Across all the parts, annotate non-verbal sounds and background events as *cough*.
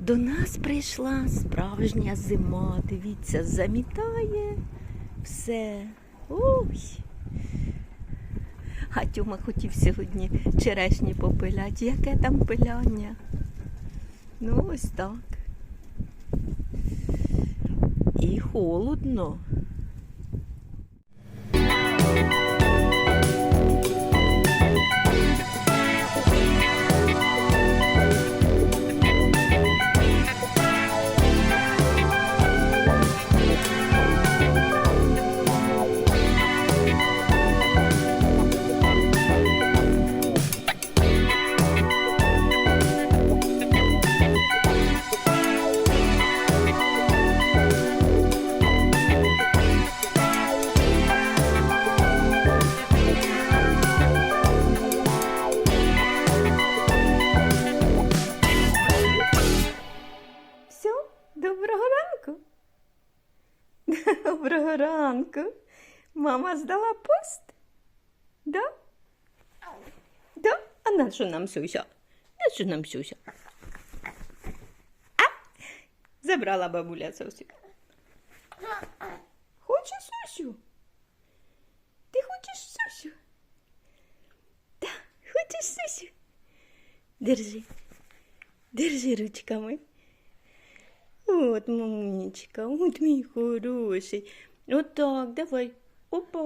До нас прийшла справжня зима. Дивіться, замітає все. Ой. А Тьома хотів сьогодні черешні попиляти. Яке там пиляння? Ну, ось так. І холодно. Доброго ранку. Мама здала пост? Да? Да? А на що нам Сюся? На що нам Сюся? А? Забрала бабуля Сосю. Хочеш Сусю? Ти хочеш Сусю? Да, хочеш Сусю? Держи. Держи ручками. От, мамунечка, от мій хороший. От так, давай. Опа.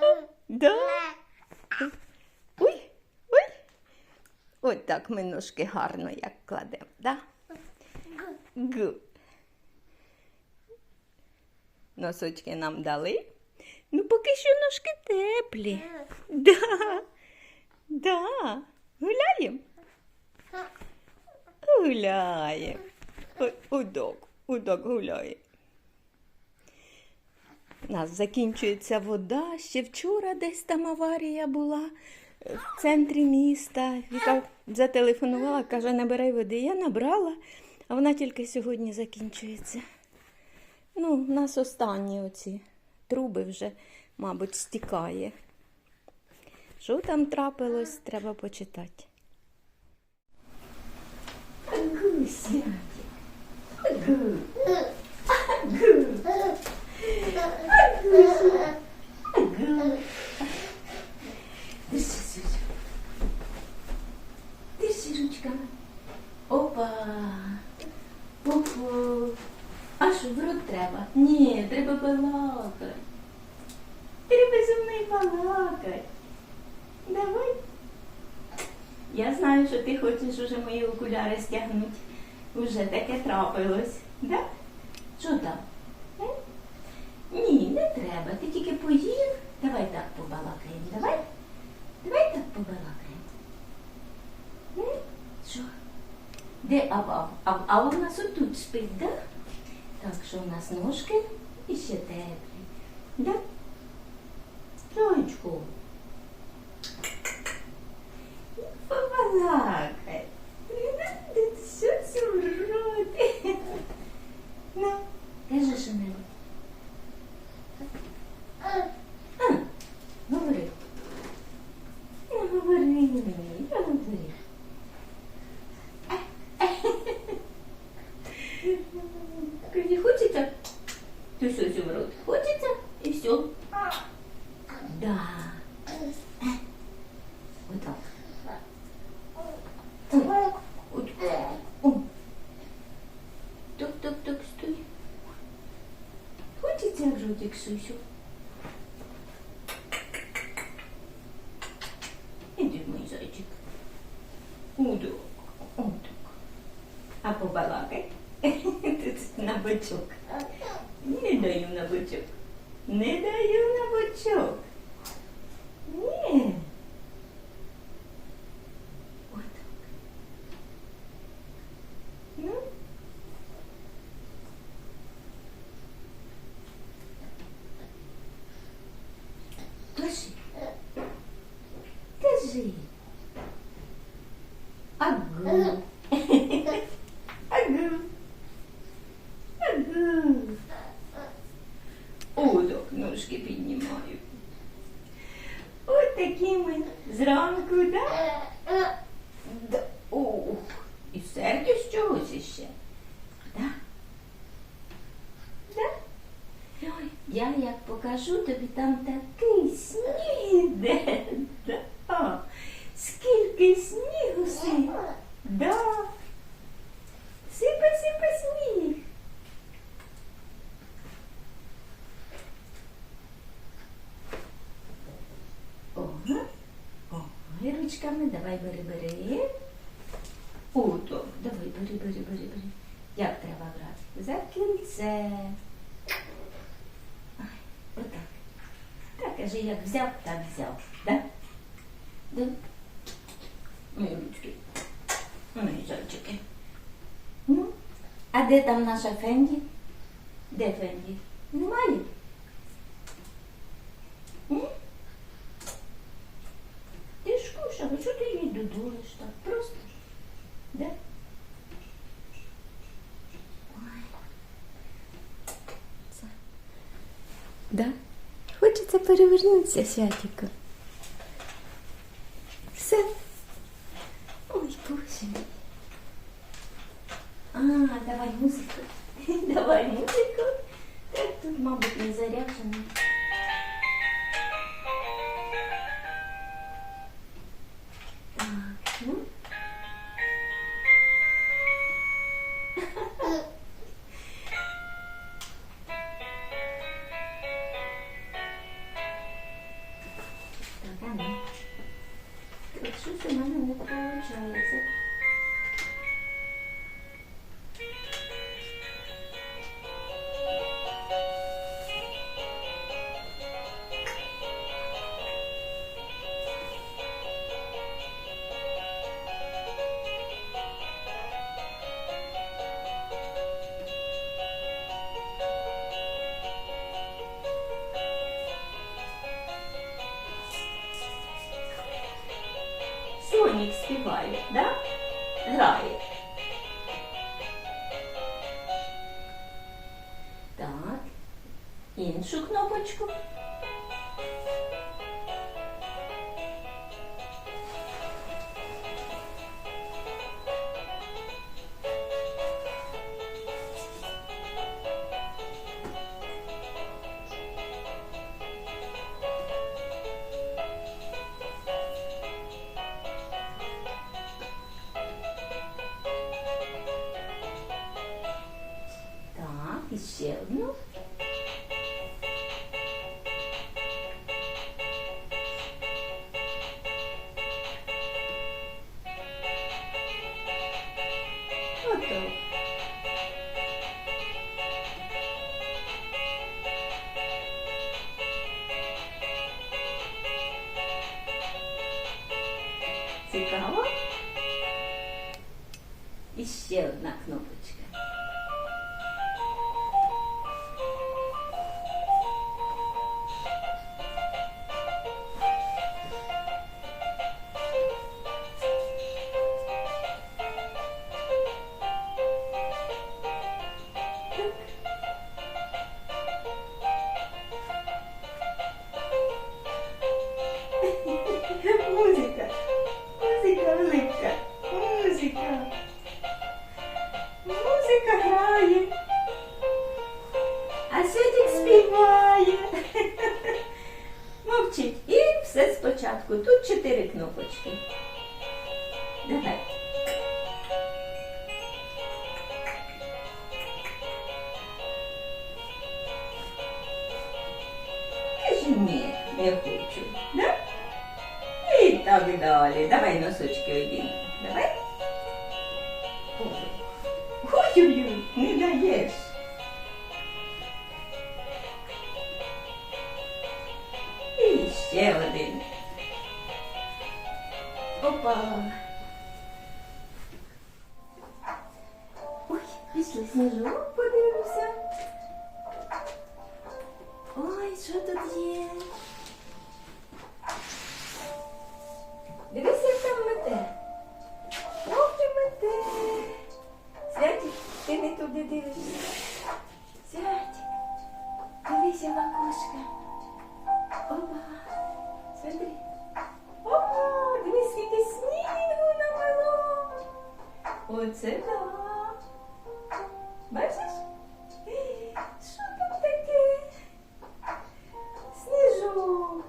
О, да. Ой, ой. От так ми ножки гарно як кладемо, да? Гу. Носочки нам дали. Ну, поки що ножки теплі. Да. Да. Гуляємо? Гуляє. Ой, Удок, удок гуляє. У нас закінчується вода. Ще вчора десь там аварія була в центрі міста. Віка зателефонувала, каже, набирай води. Я набрала, а вона тільки сьогодні закінчується. Ну, у нас останні оці труби вже, мабуть, стікає. Що там трапилось, треба почитати. Гусятик. Гу. Гу. Гу. Держи, Сюзю. Держи ручками. Опа. Опа. А що, в рот треба? Ні, треба балакати. Треба зі мною. Давай. Я знаю, що ти хочеш уже мої окуляри стягнути. Уже таке трапилось. Да? Що там? М? Ні, не треба. Ти тільки поїв. Давай так побалакаємо. Давай? Давай так побалакаємо. М? Що? Де Ава? А, а у нас отут спить, да? Так що у нас ножки і ще теплі. Да? Сонечко. Побалакай. Не надо все це в рот. Ну, кажи що-небудь. А, говори. Ну, говори мені, говори. Кажи, хочеться? Ти що в рот? Хочеться? І все. Да. Вот так. Ой, ой, ой. Так, так, так, стой. Хочеться в ротик, Сусю? Іди, мій зайчик. Удо. Отак. А побалакай. Тут на бочок. Не даю на бочок. Не даю на бочок. желудок, ножки піднімаю. От такі ми зранку, да? да. Ух, і сердюсь чогось іще. Да? Да? Ой, я як покажу тобі там такий сніг. *laughs* Да? Скільки снігу сніг? Да. Ручками давай бери, бери. О, давай, бери, бери, бери, бери. Як треба брати? За кільце. Отак. Так, каже, як взяв, так взяв. Да? Да? Мої ручки. Мої зайчики. Ну, а де там наша Фенді? Де Фенді? Немає? Хочеться перевернутися, святіку. Все. Ой, боже мій. А, давай музику. *laughs* Давай музику. Так, тут, мабуть, не заряджено. Іншу кнопочку. Ще одну. Музика грає. А Святик співає. *laughs* Мовчить. І все спочатку. Тут чотири кнопочки. Давай. Каже, ні, не хочу. Да? І так далі. Давай носочки одінемо. Ой-ой-ой, не даєш. І ще один. Опа. Ти не туди дивишся. Сядь, дивися макушка. Опа, смотри. Опа, дивись скільки снігу намело. Оце так. Бачиш? Що там таке? Сніжок.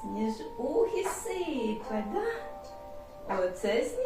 Сніж ухи сипе, да? Оце сніжок.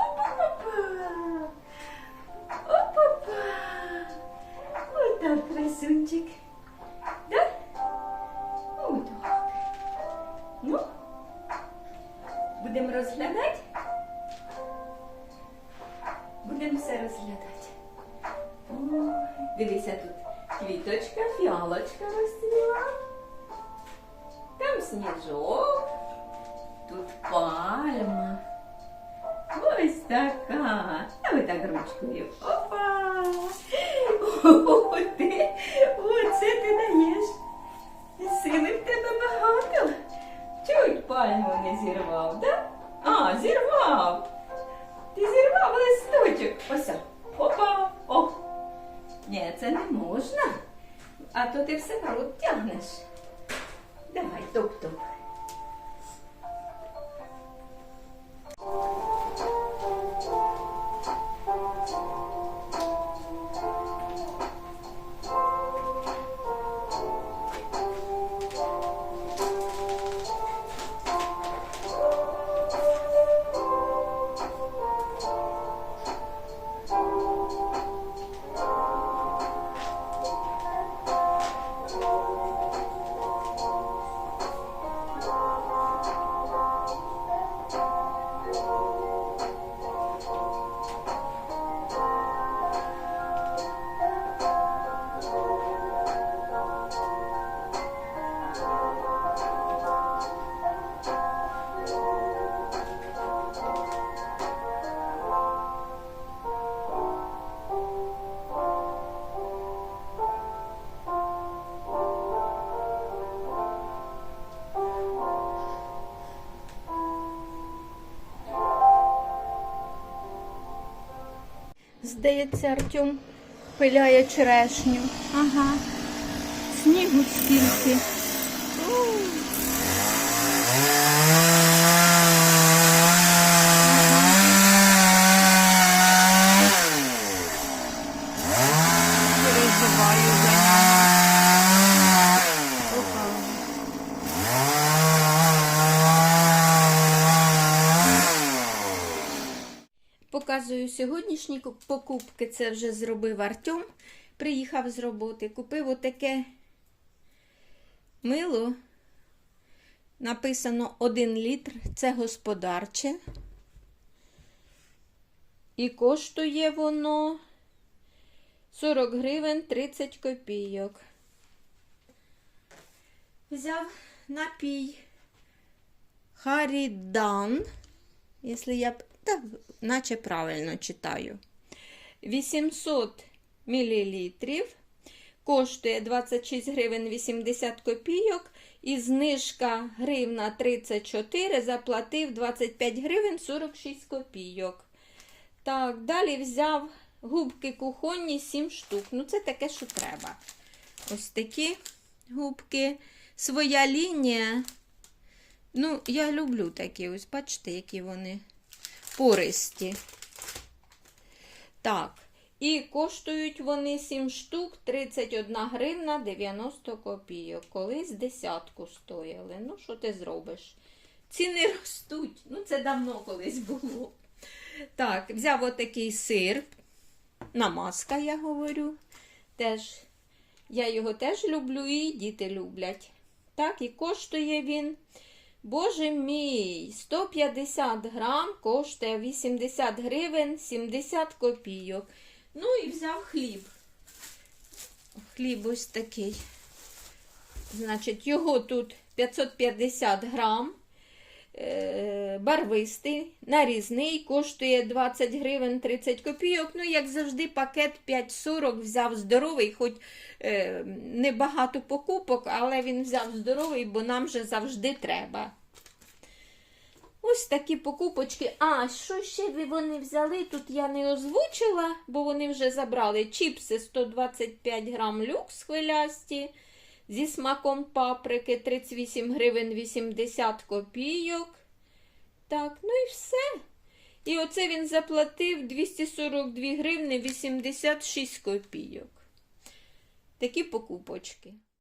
така. А ви так ручкою. Опа! О, ти, оце ти даєш. Сили в тебе багато. Чуть пальму не зірвав, да? А, зірвав. Ти зірвав листочок. Ось. Опа. О. Ні, це не можна. А то ти все рот тягнеш. Давай, топ-топ. Здається, Артем пиляє черешню. Ага. Снігу скільки. Переживаю за нього. Опа. Показую сьогоднішні покупки. Це вже зробив Артем. Приїхав з роботи. Купив отаке мило. Написано 1 літр. Це господарче. І коштує воно 40 гривень 30 копійок. Взяв напій Харідан. Якщо я так, наче правильно читаю. 800 мл. Коштує 26 гривень 80 копійок. І знижка гривна 34, заплатив 25 гривень 46 копійок. Так, далі взяв губки кухонні 7 штук. Ну, це таке, що треба. Ось такі губки. Своя лінія. Ну, я люблю такі. Ось бачите, які вони пористі. Так. І коштують вони 7 штук 31 гривна 90 копійок. Колись десятку стояли. Ну, що ти зробиш? Ціни ростуть. Ну, це давно колись було. Так, взяв отакий сир. Намазка, я говорю. Теж, я його теж люблю і діти люблять. Так, і коштує він. Боже мій, 150 грам коштує 80 гривень 70 копійок. Ну і взяв хліб. Хліб ось такий. Значить, його тут 550 грам. Е, Барвистий, нарізний, коштує 20 гривень 30 копійок. Ну, як завжди, пакет 5,40 взяв здоровий, хоч е, небагато покупок, але він взяв здоровий, бо нам же завжди треба. Ось такі покупочки. А, що ще вони взяли? Тут я не озвучила, бо вони вже забрали чіпси 125 грам люкс хвилясті зі смаком паприки 38 гривень 80 копійок. Так, ну і все. І оце він заплатив 242 гривни 86 копійок. Такі покупочки.